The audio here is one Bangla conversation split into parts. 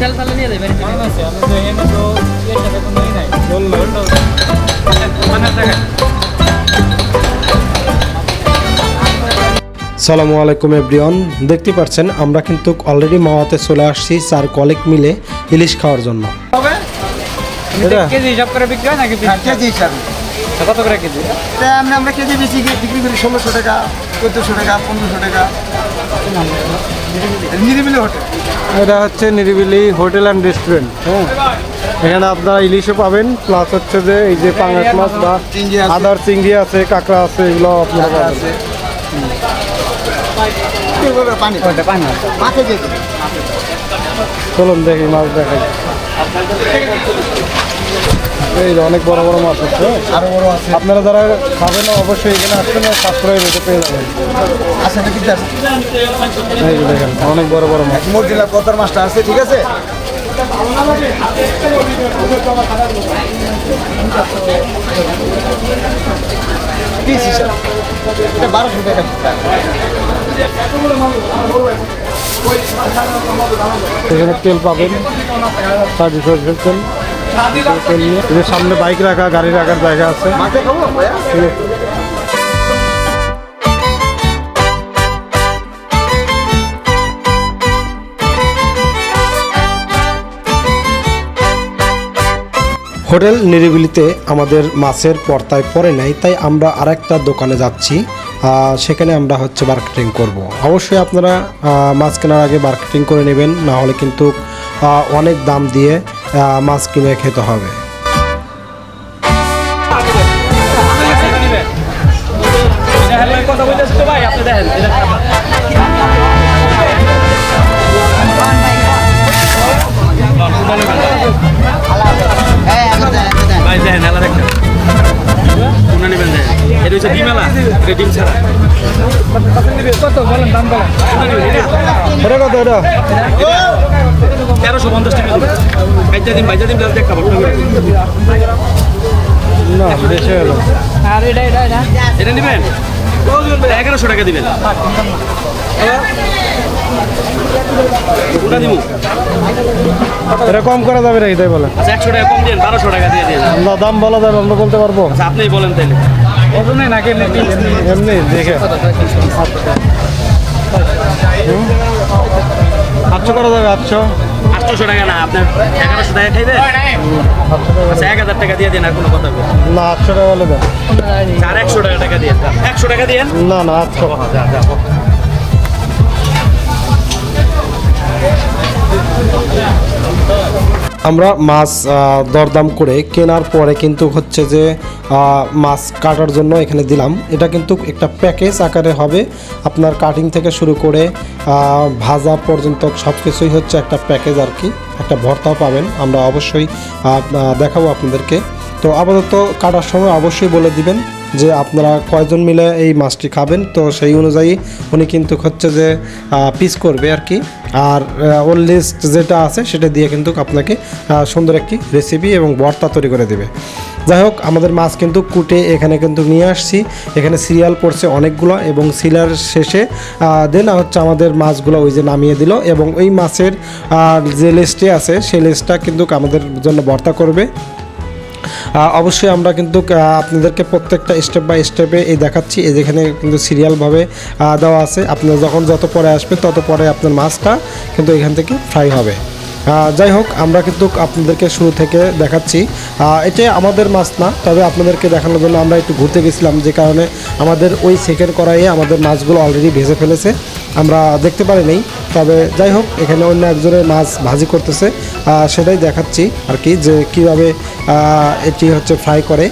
নিয়ে যাবে কেমন আছে আমাদের এখানে তো এর সাথে কোনো নাই। জল মানে দেখেন সালামু আলাইকুম এভরিওয়ান। দেখতে পাচ্ছেন আমরা কিন্তু অলরেডি মাওয়াতে চলে আসছি চার কলেক মিলে ইলিশ খাওয়ার জন্য। হবে কেজি হিসাব করে বিক্রি হয় নাকি? হ্যাঁ, কেজি হিসাবে। কত করে কেজি? এটা আমরা আমরা কেজি বেশি বিক্রি করি ষোলোশো টাকা চোদ্দোশো টাকা পনেরোশো টাকা। নিরিবিলি হোটেল। এটা হচ্ছে নিরিবিলি হোটেল অ্যান্ড রেস্টুরেন্ট হ্যাঁ। এখানে আপনারা ইলিশও পাবেন প্লাস হচ্ছে যে এই যে পাঙ্গাস মাছ বা আদার চিংড়ি আছে কাঁকড়া আছে এগুলো আপনারা পাবেন। চলুন দেখি মাছ দেখাই। এই অনেক বড় বড় মাছ আছে আরও বড় আছে। আপনারা যারা খাবেন অবশ্যই এখানে আসবেন সাবস্ক্রাইব হতে পেয়ে যাবেন। আছে না কিন্তু আছে এই দেখেন অনেক বড় বড় মাছ। মর্জিলা পদ্মার মাছটা আছে ঠিক আছে? বারোশো টাকা। এখানে তেল পাবেন সরষের তেল। সামনে বাইক রাখা, গাড়ি রাখার জায়গা আছে। হোটেল নিরিবিলিতে আমাদের মাছের পর্তায় পড়ে নাই, তাই আমরা আরেকটা দোকানে যাচ্ছি সেখানে আমরা হচ্ছে মার্কেটিং করব। অবশ্যই আপনারা মাছ কেনার আগে মার্কেটিং করে নেবেন, না হলে কিন্তু অনেক দাম দিয়ে মাছ কিনে খেতে হবে তেরোশো পঞ্চাশ টাকা বাইজা দিন বাইজা দিন দেখ খাবার না বেশি হলো এটা নেবেন? এগারোশো টাকা দিবেন। ওটা দিব এটা কম করা যাবে নাকি তাই বলে? আচ্ছা একশো টাকা কম দিন বারোশো টাকা দিয়ে দিন না দাম বলা যাবে আমরা বলতে পারব। আচ্ছা আপনিই বলেন তাইলে। ওজনে নাকি এমনি দেখে? আটশো করা যাবে আটশো। আটশোশো টাকা না আপনার এগারোশো টাকা খাইবে? আচ্ছা এক হাজার টাকা দিয়ে দিন আর কোনো কথা না। আটশো টাকা দেন। আর একশো টাকা টাকা দিয়ে একশো টাকা দিয়ে না না আটশো। আমরা মাছ দরদাম করে কেনার পরে কিন্তু হচ্ছে যে মাছ কাটার জন্য এখানে দিলাম। এটা কিন্তু একটা প্যাকেজ আকারে হবে। আপনার কাটিং থেকে শুরু করে ভাজা পর্যন্ত সব কিছুই হচ্ছে একটা প্যাকেজ আর কি, একটা ভর্তাও পাবেন। আমরা অবশ্যই দেখাবো আপনাদেরকে। তো আপাতত কাটার সময় অবশ্যই বলে দিবেন। যে আপনারা কয়জন মিলে এই মাছটি খাবেন, তো সেই অনুযায়ী উনি কিন্তু হচ্ছে যে পিস করবে আর কি। আর ওর লিস্ট যেটা আছে সেটা দিয়ে কিন্তু আপনাকে সুন্দর একটি রেসিপি এবং ভর্তা তৈরি করে দেবে। যাই হোক, আমাদের মাছ কিন্তু কুটে এখানে কিন্তু নিয়ে আসছি। এখানে সিরিয়াল পড়ছে অনেকগুলো এবং সিলার শেষে দেন হচ্ছে আমাদের মাছগুলো ওই যে নামিয়ে দিল এবং ওই মাছের যে লিস্টে আছে, সেই লিস্টটা কিন্তু আমাদের জন্য ভর্তা করবে। অবশ্যই আমরা কিন্তু আপনাদেরকে প্রত্যেকটা স্টেপ বাই স্টেপে এই দেখাচ্ছি। এই যেখানে কিন্তু সিরিয়ালভাবে দেওয়া আছে। আপনার যখন যত পরে আসবে তত পরে আপনার মাছটা কিন্তু এখান থেকে ফ্রাই হবে। যাই হোক, আমরা কিন্তু আপনাদেরকে শুরু থেকে দেখাচ্ছি। এটা আমাদের মাছ না তবে আপনাদেরকে দেখানোর জন্য আমরা একটু ঘুরতে গেছিলাম, যে কারণে আমাদের ওই সেকেন্ড করাইয়ে আমাদের মাছগুলো অলরেডি ভেজে ফেলেছে। আমরা দেখতে পারি নেই, তবে যাই হোক, এখানে অন্য একজনের মাছ ভাজি করতেছে সেটাই দেখাচ্ছি আর কি, যে কীভাবে এটি হচ্ছে ফ্রাই করে।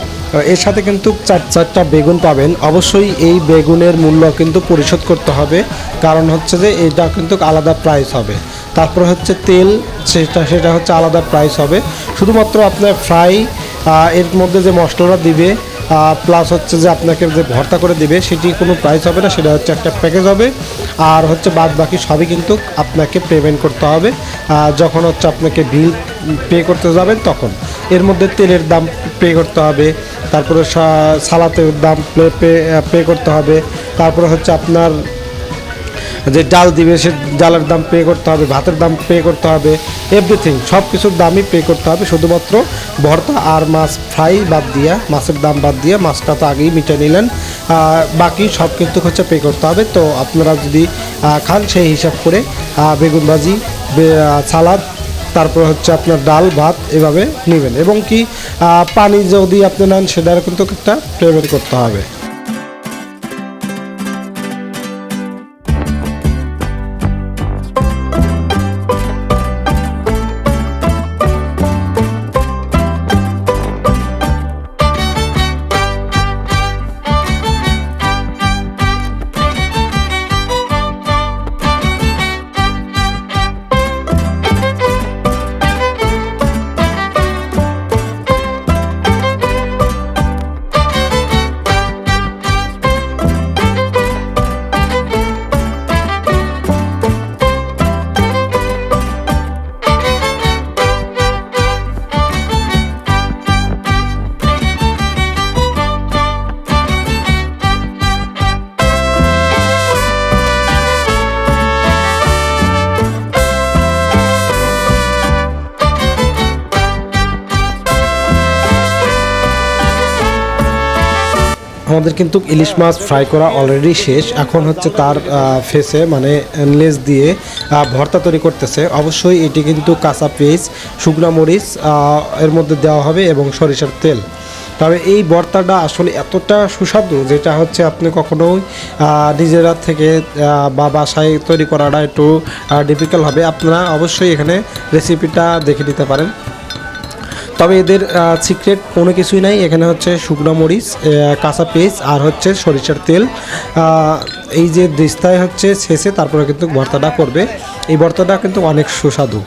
এর সাথে কিন্তু চার, চারটা বেগুন পাবেন। অবশ্যই এই বেগুনের মূল্য কিন্তু পরিশোধ করতে হবে, কারণ হচ্ছে যে এটা কিন্তু আলাদা প্রাইস হবে। তারপর হচ্ছে তেল, সেটা সেটা হচ্ছে আলাদা প্রাইস হবে। শুধুমাত্র আপনার ফ্রাই এর মধ্যে যে মশলাটা দিবে প্লাস হচ্ছে যে আপনাকে যে ভর্তা করে দিবে, সেটি কোনো প্রাইস হবে না, সেটা হচ্ছে একটা প্যাকেজ হবে। আর হচ্ছে বাদ বাকি সবই কিন্তু আপনাকে পেমেন্ট করতে হবে। যখন হচ্ছে আপনাকে বিল পে করতে যাবেন তখন। এর মধ্যে তেলের দাম পে করতে হবে, তারপরে সালাতের দাম পে পে করতে হবে। তারপরে হচ্ছে আপনার যে ডাল দিবে, সে ডালের দাম পে করতে হবে, ভাতের দাম পে করতে হবে এভরিথিং সব কিছুর দামই পে করতে হবে, শুধুমাত্র ভর্তা আর মাছ ফ্রাই বাদ দিয়া, মাছের দাম বাদ দিয়ে মাছটা তো আগেই মিটে নিলেন। বাকি সব কিন্তু হচ্ছে পে করতে হবে। তো আপনারা যদি খান সেই হিসাব করে বেগুন ভাজি সালাদ, তারপর হচ্ছে আপনার ডাল, ভাত এভাবে নেবেন। এবং কি পানি যদি আপনি নেন সেটার কিন্তু একটা পেমেন্ট করতে হবে। আমাদের কিন্তু ইলিশ মাছ ফ্রাই করা অলরেডি শেষ। এখন হচ্ছে তার ফেসে মানে লেজ দিয়ে ভর্তা তৈরি করতেছে। অবশ্যই এটি কিন্তু কাঁচা পেঁয়াজ, শুকনা মরিচ এর মধ্যে দেওয়া হবে এবং সরিষার তেল। তবে এই ভর্তাটা আসলে এতটা সুস্বাদু যেটা হচ্ছে আপনি কখনোই নিজেরা থেকে বা বাসায় তৈরি করাটা একটু ডিফিকাল্ট হবে। আপনারা অবশ্যই এখানে রেসিপিটা দেখে নিতে পারেন। তবে এদের সিক্রেট কোনো কিছুই নাই। এখানে হচ্ছে শুকনো মরিচ কাঁচা পেঁয়াজ আর হচ্ছে সরিষার তেল। এই যে দিস্তায় হচ্ছে শেষে তারপরে কিন্তু ভর্তাটা করবে। এই ভর্তাটা কিন্তু অনেক সুস্বাদু।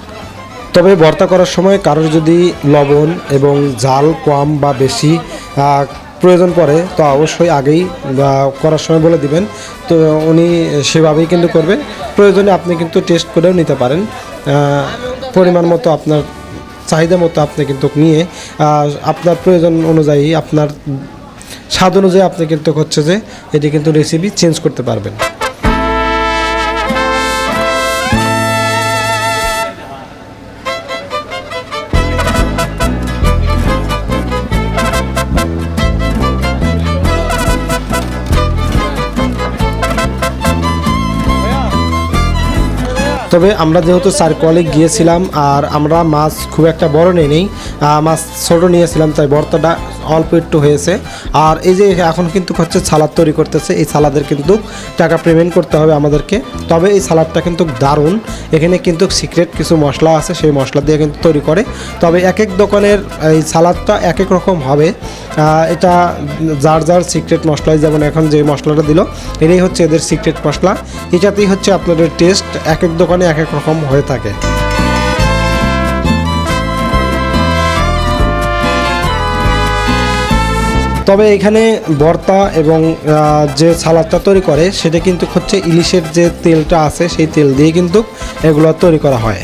তবে ভর্তা করার সময় কারোর যদি লবণ এবং জাল কম বা বেশি প্রয়োজন পড়ে, তো অবশ্যই আগেই করার সময় বলে দিবেন। তো উনি সেভাবেই কিন্তু করবেন। প্রয়োজনে আপনি কিন্তু টেস্ট করেও নিতে পারেন। পরিমাণ মতো আপনার চাহিদা মতো আপনি কিন্তু নিয়ে আপনার প্রয়োজন অনুযায়ী, আপনার স্বাদ অনুযায়ী আপনি কিন্তু হচ্ছে যে এটি কিন্তু রেসিপি চেঞ্জ করতে পারবেন। তবে আমরা যেহেতু সার্কলে গিয়েছিলাম আর আমরা মাছ খুব একটা বড় নেই মাছ ছোটো নিয়েছিলাম, তাই ভর্তাটা অল্প একটু হয়েছে। আর এই যে এখন কিন্তু হচ্ছে সালাদ তৈরি করতেছে, এই সালাদের কিন্তু টাকা পেমেন্ট করতে হবে আমাদেরকে। তবে এই সালাদটা কিন্তু দারুণ। এখানে কিন্তু সিক্রেট কিছু মশলা আছে, সেই মশলা দিয়ে কিন্তু তৈরি করে। তবে এক এক দোকানের এই সালাদটা এক এক রকম হবে। এটা যার যার সিক্রেট মশলায় যেমন এখন যে মশলাটা দিল, এটাই হচ্ছে এদের সিক্রেট মশলা। এটাতেই হচ্ছে আপনাদের টেস্ট এক এক দোকানে এক এক রকম হয়ে থাকে। তবে এখানে ভর্তা এবং যে সালাদটা তৈরি করে, সেটা কিন্তু হচ্ছে ইলিশের যে তেলটা আছে, সেই তেল দিয়ে কিন্তু এগুলো তৈরি করা হয়।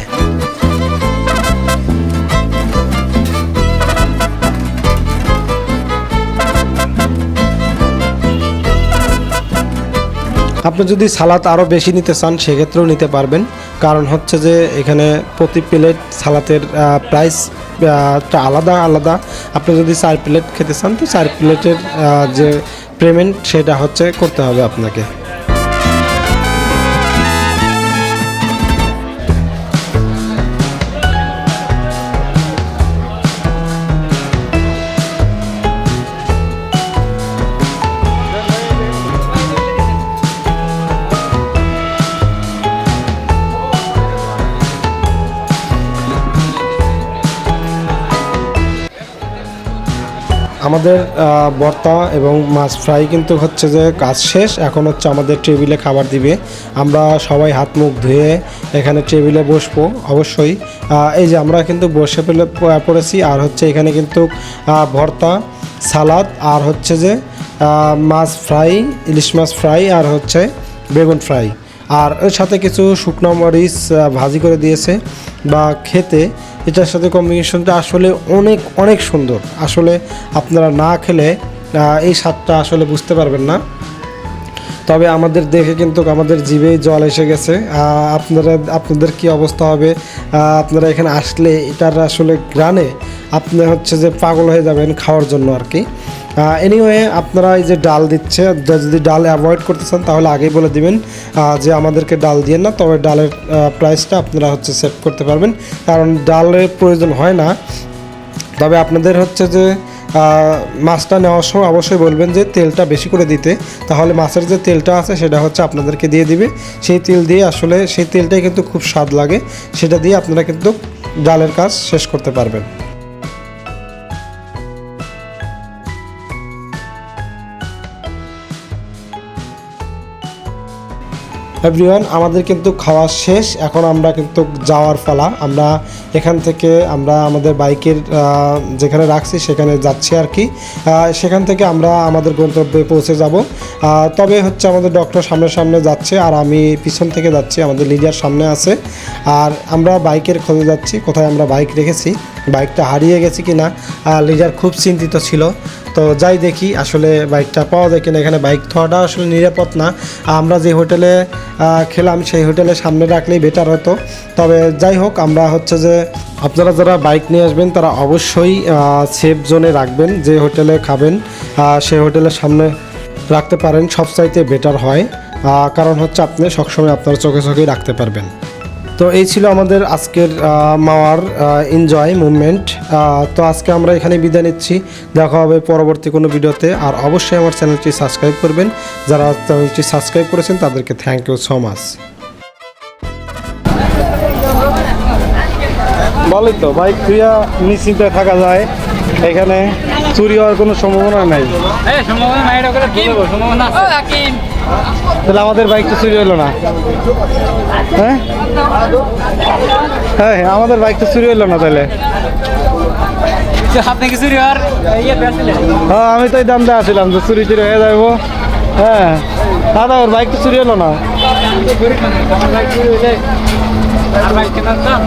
আপনি যদি সালাদ আরও বেশি নিতে চান, সেক্ষেত্রেও নিতে পারবেন। কারণ হচ্ছে যে, এখানে প্রতি প্লেট সালাতের প্রাইস আলাদা আলাদা। আপনি যদি চার প্লেট খেতে চান, তো চার প্লেটের যে পেমেন্ট সেটা হচ্ছে করতে হবে আপনাকে। আমাদের ভর্তা এবং মাছ ফ্রাই কিন্তু হচ্ছে যে কাজ শেষ। এখন হচ্ছে আমাদের টেবিলে খাবার দিবে। আমরা সবাই হাত মুখ ধুয়ে এখানে টেবিলে বসবো, অবশ্যই। এই যে আমরা কিন্তু বসে পেলে পড়েছি। আর হচ্ছে এখানে কিন্তু ভর্তা, সালাদ, আর হচ্ছে যে মাছ ফ্রাই ইলিশ মাছ ফ্রাই আর হচ্ছে বেগুন ফ্রাই আর এর সাথে কিছু শুকনো মরিচ ভাজি করে দিয়েছে বা খেতে। এটার সাথে কম্বিনেশনটা আসলে অনেক অনেক সুন্দর। আসলে আপনারা না খেলে এই স্বাদটা আসলে বুঝতে পারবেন না। তবে আমাদের দেখে কিন্তু আমাদের জিভে জল এসে গেছে। আপনারা, আপনাদের কি অবস্থা হবে? আপনারা এখানে আসলে এটার আসলে গ্রানে আপনি হচ্ছে যে পাগল হয়ে যাবেন খাওয়ার জন্য আর কি। এনিওয়ে আপনারা এই যে ডাল দিচ্ছে যদি ডাল অ্যাভয়েড করতে চান, তাহলে আগেই বলে দিবেন যে আমাদেরকে ডাল দিয়ে না, তবে ডালের প্রাইসটা আপনারা হচ্ছে সেভ করতে পারবেন। কারণ ডালের প্রয়োজন হয় না। তবে আপনাদের হচ্ছে যে মাছটা নেওয়ার সময় অবশ্যই বলবেন যে, তেলটা বেশি করে দিতে। তাহলে মাছের যে তেলটা আছে, সেটা হচ্ছে আপনাদেরকে দিয়ে দিবে। সেই তেল দিয়ে আসলে সেই তেলটাই কিন্তু খুব স্বাদ লাগে। সেটা দিয়ে আপনারা কিন্তু ডালের কাজ শেষ করতে পারবেন। এভরিওয়ান আমাদের কিন্তু খাওয়া শেষ। এখন আমরা কিন্তু যাওয়ার পালা। আমরা এখান থেকে, আমরা আমাদের বাইকের যেখানে রাখছি, সেখানে যাচ্ছি আর কি। সেখান থেকে আমরা আমাদের গন্তব্যে পৌঁছে যাব। তবে হচ্ছে আমাদের ডক্টর সামনে সামনে যাচ্ছে আর আমি পিছন থেকে যাচ্ছি। আমাদের লিডার সামনে আছে। আর আমরা বাইকের খোঁজে যাচ্ছি। কোথায় আমরা বাইক রেখেছি? বাইকটা হারিয়ে গেছে কি না লিডার খুব চিন্তিত ছিল। তো যাই দেখি আসলে বাইকটা পাওয়া যায় কিনা। এখানে বাইক থাকাটা আসলে নিরাপদ না। আমরা যে হোটেলে খেলাম, সেই হোটেলে সামনে রাখলেই বেটার হতো। তবে যাই হোক, আমরা হচ্ছে যে আপনারা যারা বাইক নিয়ে আসবেন, তারা অবশ্যই সেফ জোনে রাখবেন। যে হোটেলে খাবেন সেই হোটেলের সামনে রাখতে পারেন। সবচাইতে বেটার হয়। কারণ হচ্ছে আপনি সবসময় আপনার চোখে চোখেই রাখতে পারবেন। তো এই ছিল আমাদের আজকের মাওয়ার এনজয় মুভমেন্ট তো আজকে আমরা এখানে বিদায় নিচ্ছি। দেখা হবে পরবর্তী কোনো ভিডিওতে। আর অবশ্যই আমার চ্যানেলটি সাবস্ক্রাইব করবেন। যারা চ্যানেলটি সাবস্ক্রাইব করেছেন তাদেরকে থ্যাংক ইউ সো মাচ বলে তো ভাই থুইয়া নিশ্চিন্তে থাকা যায়। এখানে চুরি হওয়ার কোনো সম্ভাবনা নাই। সম্ভাবনা নাই এটা করে কি? বলব সম্ভাবনা আছে। তাহলে আমাদের বাইক তো চুরি হলো না। হ্যাঁ? হ্যাঁ আমাদের বাইক তো চুরি হলো না তাহলে। আপনি ইয়ে হ্যাঁ আমি তো এই দাম দিয়ে ছিলাম যে চুরি চুরি হয়ে যাব হ্যাঁ দাদা ওর বাইক তো চুরি হলো না। আর ভাই কেনার দাম?